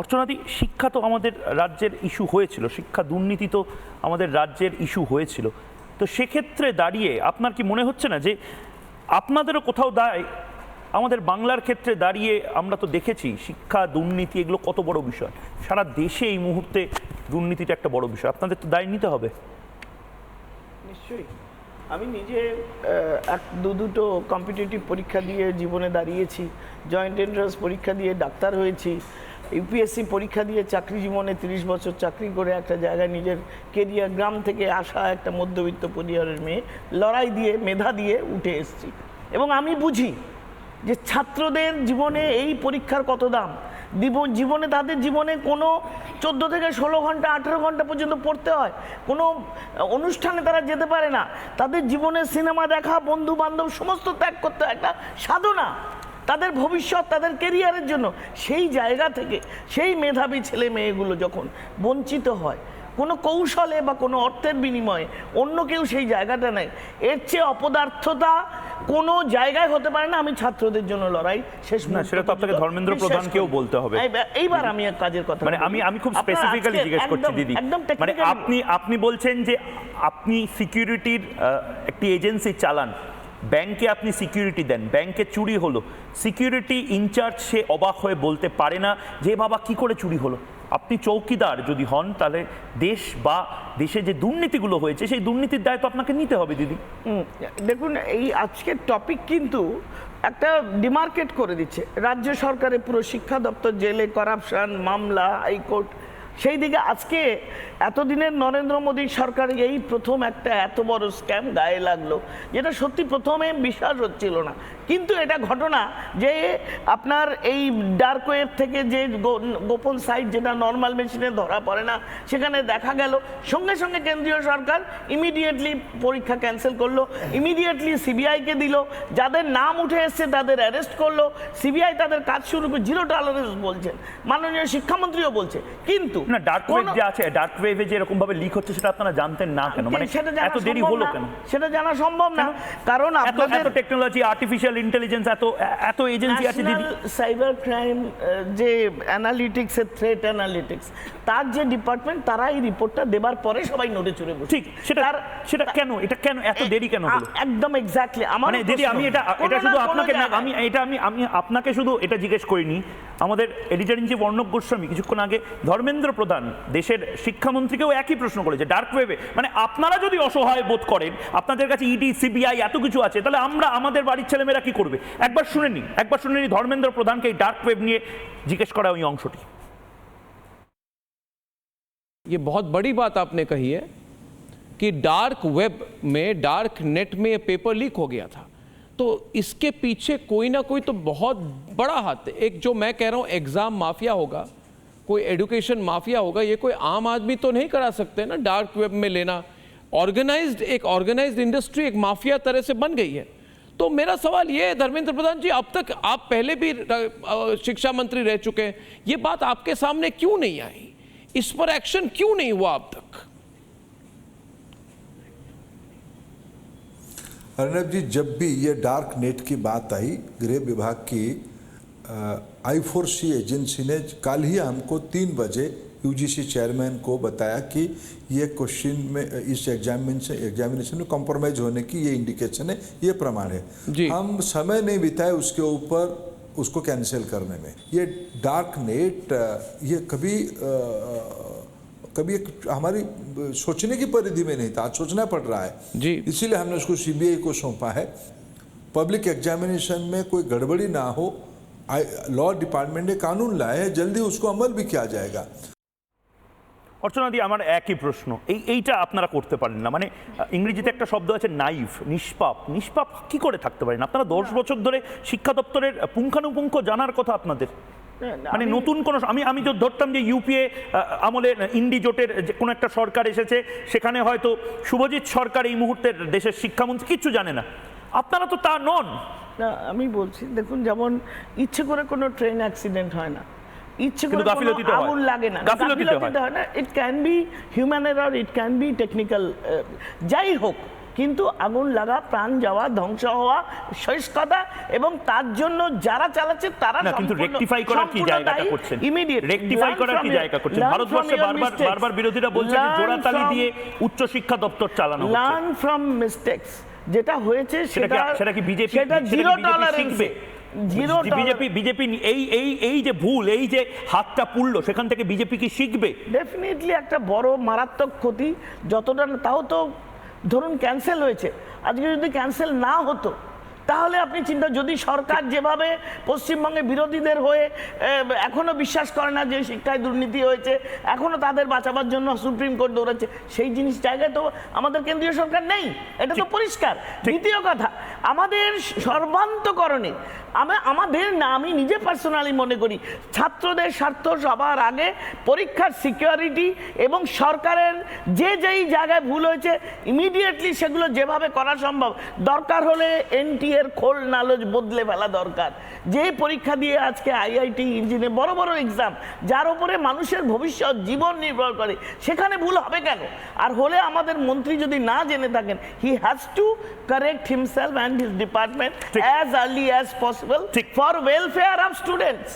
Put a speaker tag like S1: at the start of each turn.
S1: অর্চনাদি শিক্ষা তো আমাদের রাজ্যের ইস্যু হয়েছিল, শিক্ষা দুর্নীতি তো আমাদের রাজ্যের ইস্যু হয়েছিল। তো সেক্ষেত্রে দাঁড়িয়ে আপনার কি মনে হচ্ছে না যে আপনাদেরও কোথাও দায়, আমাদের বাংলার ক্ষেত্রে দাঁড়িয়ে আমরা তো দেখেছি শিক্ষা, দুর্নীতি এগুলো কত বড় বিষয়। সারা দেশে এই মুহূর্তে দুর্নীতিটা একটা বড় বিষয়। আপনাদের তো দায় নিতে হবে।
S2: নিশ্চয়ই। আমি নিজে এক দু দুটো কম্পিটিটিভ পরীক্ষা দিয়ে জীবনে দাঁড়িয়েছি জয়েন্ট এন্ট্রান্স পরীক্ষা দিয়ে ডাক্তার হয়েছি। ইউপিএসসি পরীক্ষা দিয়ে চাকরি জীবনে তিরিশ বছর চাকরি করে একটা জায়গায় নিজের কেরিয়ার গ্রাম থেকে আসা একটা মধ্যবিত্ত পরিবারের মেয়ে লড়াই দিয়ে, মেধা দিয়ে উঠে এসেছি। এবং আমি বুঝি যে ছাত্রদের জীবনে এই পরীক্ষার কত দাম। জীবনে তাদের জীবনে কোনো চোদ্দ থেকে ষোলো ঘণ্টা, আঠেরো ঘণ্টা পর্যন্ত পড়তে হয়। কোনো অনুষ্ঠানে তারা যেতে পারে না। তাদের জীবনে সিনেমা দেখা বন্ধু বান্ধব সমস্ত ত্যাগ করতে হয়। একটা সাধনা। তাদের ভবিষ্যৎ তাদের কেরিয়ারের জন্য। সেই জায়গা থেকে সেই মেধাবী ছেলে মেয়েগুলো যখন বঞ্চিত হয় কোনো কৌশলে বা কোনো অর্থের বিনিময়ে অন্য কেউ সেই জায়গাটা নেয় এর চেয়ে অপদার্থতা কোনো জায়গায় হতে পারে না। আমি ছাত্রদের জন্য লড়াই শেষ
S1: না, সেটা তো আপনাকে ধর্মেন্দ্র প্রধানকেও বলতে হবে।
S2: এইবার- আমি এক কাজের কথা
S1: মানে আমি আমি খুব স্পেসিফিক্যালি জিজ্ঞেস করছি দিদি।
S2: একদম
S1: মানে আপনি আপনি বলছেন যে আপনি সিকিউরিটির একটি এজেন্সি চালান। ব্যাংকে আপনি সিকিউরিটি দেন, ব্যাংকে চুরি হলো, সিকিউরিটি ইনচার্জ সে অবাক হয়ে বলতে পারে না যে বাবা, কি করে চুরি হলো? আপনি চৌকিদার যদি হন, তাহলে দেশ বা দেশে যে দুর্নীতিগুলো হয়েছে, সেই দুর্নীতির দায় তো আপনাকে নিতে হবে, দিদি।
S2: দেখুন, এই আজকের টপিক কিন্তু একটা ডিমার্কেট করে দিচ্ছে। রাজ্য সরকারের পুরো শিক্ষা দপ্তর, জেলে করাপশন মামলা হাইকোর্ট সেই দিকে আজকে এতদিনের নরেন্দ্র মোদী সরকার এই প্রথম একটা এত বড় স্ক্যাম গায়ে লাগল, যেটা সত্যি প্রথমে বিশ্বাস হচ্ছিল না। কিন্তু এটা ঘটনা যে আপনার এই ডার্ক ওয়েব থেকে যে গোপন সাইট যেটা নর্মাল মেশিনে ধরা পড়ে না সেখানে দেখা গেল সঙ্গে সঙ্গে কেন্দ্রীয় সরকার ইমিডিয়েটলি পরীক্ষা ক্যান্সেল করল ইমিডিয়েটলি সিবিআইকে দিল যাদের নাম উঠে এসছে তাদের অ্যারেস্ট করল সিবিআই তাদের কাজ শুরু করে জিরো টলারেন্স বলছেন মাননীয় শিক্ষামন্ত্রীও বলছে কিন্তু
S1: না ডার্ক ওয়েব যে আছে ডার্ক ওয়েভে যে এরকম ভাবে লিক হচ্ছে সেটা আপনারা জানতেন না কেন? মানে
S2: সেটা জানা
S1: এত দেরি হলো। কেন?
S2: সেটা জানা সম্ভব না। কারণ আপনাদের
S1: টেকনোলজি আর্টিফিশিয়াল ইন্টেলিজেন্স এত এত এজেন্সি আছে দিদি?
S2: সাইবার ক্রাইম যে অ্যানালিটিক্সের থ্রেট অ্যানালিটিক্স তার যে ডিপার্টমেন্ট তারা এই রিপোর্টটা দেবার পরে সবাই নোটে চড়ে বসে।
S1: ঠিক সেটা সেটা কেন? এটা কেন? এত দেরি কেন হলো?
S2: একদম এক্স্যাক্টলি আমার
S1: মানে দিদি আমি এটা এটা শুধু আপনাকে না আমি এটা আমি আমি আপনাকে শুধু এটা জিজ্ঞেস করিনি। আমাদের editor in chief Arnab Goswami কিছুক্ষণ আগে ধর্মেন্দ্র প্রধান দেশের শিক্ষামন্ত্রীকেও একই প্রশ্ন করেছে ডার্ক ওয়েবে মানে আপনারা যদি অসহায় বোধ করেন আপনাদের কাছে ইডি সিবিআই এত কিছু আছে তাহলে আমরা আমাদের বাড়ির ছেলেমেয়েরা কি করবে একবার শুনে নি একবার শুনে নি ধর্মেন্দ্র প্রধানকে এই ডার্ক ওয়েব নিয়ে জিজ্ঞেস করা ওই অংশটি
S3: ये बहुत बड़ी बात आपने कही है कि डार्क वेब में डार्क नेट में ये पेपर लीक हो गया था तो इसके पीछे कोई ना कोई तो बहुत बड़ा हाथ है एक जो मैं कह रहा हूँ एग्ज़ाम माफिया होगा कोई एजुकेशन माफिया होगा ये कोई आम आदमी तो नहीं करा सकते ना डार्क वेब में लेना ऑर्गेनाइज्ड एक ऑर्गेनाइज्ड इंडस्ट्री एक माफिया तरह से बन गई है तो मेरा सवाल ये है, धर्मेंद्र प्रधान जी, अब तक आप पहले भी शिक्षा मंत्री रह चुके हैं। ये बात आपके सामने क्यों नहीं आई? इस पर एक्शन क्यों नहीं हुआ अब तक?
S4: अर्नब जी, जब भी ये डार्क नेट की बात आई, गृह विभाग की आई फोर सी एजेंसी ने, कल ही हमको तीन बजे यूजीसी चेयरमैन को बताया कि ये क्वेश्चन में इस एग्जामिनेशन एग्जामिनेशन में कॉम्प्रोमाइज होने की ये इंडिकेशन है ये प्रमाण है।
S3: जी।
S4: हम समय नहीं बिताए उसके ऊपर उसको कैंसिल करने में। ये डार्क नेट ये कभी अ, कभी एक हमारी सोचने की परिधि में नहीं था आज सोचना पड़ रहा है।
S3: जी।
S4: इसीलिए हमने उसको सीबीआई को सौंपा है। पब्लिक एग्जामिनेशन में कोई गड़बड़ी ना हो लॉ डिपार्टमेंट ने कानून लाए हैं जल्दी उसको अमल भी किया जाएगा।
S1: অর্চনাদি আমার একই প্রশ্ন। এই এইটা আপনারা করতে পারেন না। মানে ইংরেজিতে একটা শব্দ আছে নাইফ নিষ্পাপ। নিষ্পাপ কি করে থাকতে পারেন? আপনারা দশ বছর ধরে শিক্ষা দপ্তরের পুঙ্খানুপুঙ্খ জানার কথা আপনাদের? মানে নতুন কোনো আমি আমি তো ধরতাম যে ইউপিএ আমলে ইন্ডি জোটের যে কোনো একটা সরকার এসেছে সেখানে হয়তো শুভজিৎ সরকার এই মুহূর্তের দেশের শিক্ষামন্ত্রী কিচ্ছু জানে না। আপনারা তো তা নন।
S2: না আমি বলছি দেখুন যেমন ইচ্ছে করে কোনো ট্রেন অ্যাক্সিডেন্ট হয় না ইচ্ছে করে
S1: গাফিলতিতে হয়।
S2: আগুন লাগে না।
S1: গাফিলতিতে হয়।
S2: হয় না। It can be human error it can be technical যাই হোক কিন্তু আগুন লাগা প্রাণ যাওয়া ধ্বংস হওয়া শেষ কথা এবং তার জন্য যারা চালাচ্ছে তারা
S1: না কিন্তু রেকটিফাই করার কি জায়গাটা করছেন?
S2: ইমিডিয়েট
S1: রেকটিফাই করার কি জায়গা করছেন? ভারতবর্ষে বারবার বারবার বিরোধীরা বলছে যে জোড়াতালি দিয়ে উচ্চ শিক্ষা দপ্তর চালানো হচ্ছে।
S2: লার্ন ফ্রম মিস্টেক্স যেটা হয়েছে
S1: সেটা
S2: সেটা
S1: কি বিজেপি
S2: সেটা জিরো টলারেন্স
S1: বিজেপি বিজেপি এই এই এই যে ভুল এই যে হাতটা পুড়লো সেখান থেকে বিজেপি কি শিখবে?
S2: ডেফিনেটলি একটা বড় মারাত্মক ক্ষতি যতটা তাও তো ধরুন ক্যান্সেল হয়েছে। আজকে যদি ক্যান্সেল না হতো তাহলে আপনি চিন্তা যদি সরকার যেভাবে পশ্চিমবঙ্গে বিরোধীদের হয়ে আহ, এখনও বিশ্বাস করে না যে শিক্ষায় দুর্নীতি হয়েছে এখনও তাদের বাঁচাবার জন্য সুপ্রিম কোর্ট দৌড়াচ্ছে সেই জিনিস জায়গায় তো আমাদের কেন্দ্রীয় সরকার নেই। এটা তো পরিষ্কার। দ্বিতীয় কথা আমাদের সর্বান্তকরণে আমি আমাদের না আমি নিজে পার্সোনালি মনে করি ছাত্রদের স্বার্থ সবার আগে পরীক্ষার সিকিউরিটি এবং সরকারের যে যেই জায়গায় ভুল হয়েছে ইমিডিয়েটলি সেগুলো যেভাবে করা সম্ভব দরকার হলে এনটি এর খোল নালজ বদলে ফেলা দরকার। যে পরীক্ষা দিয়ে আজকে আইআইটি ইঞ্জিনে বড় বড় এক্সাম যার উপরে মানুষের ভবিষ্যৎ জীবন নির্ভর করে সেখানে ভুল হবে কেন? আর হলে আমাদের মন্ত্রী যদি না জেনে থাকেন he has to correct himself and
S1: his
S2: department as early as
S1: possible.
S2: For welfare of students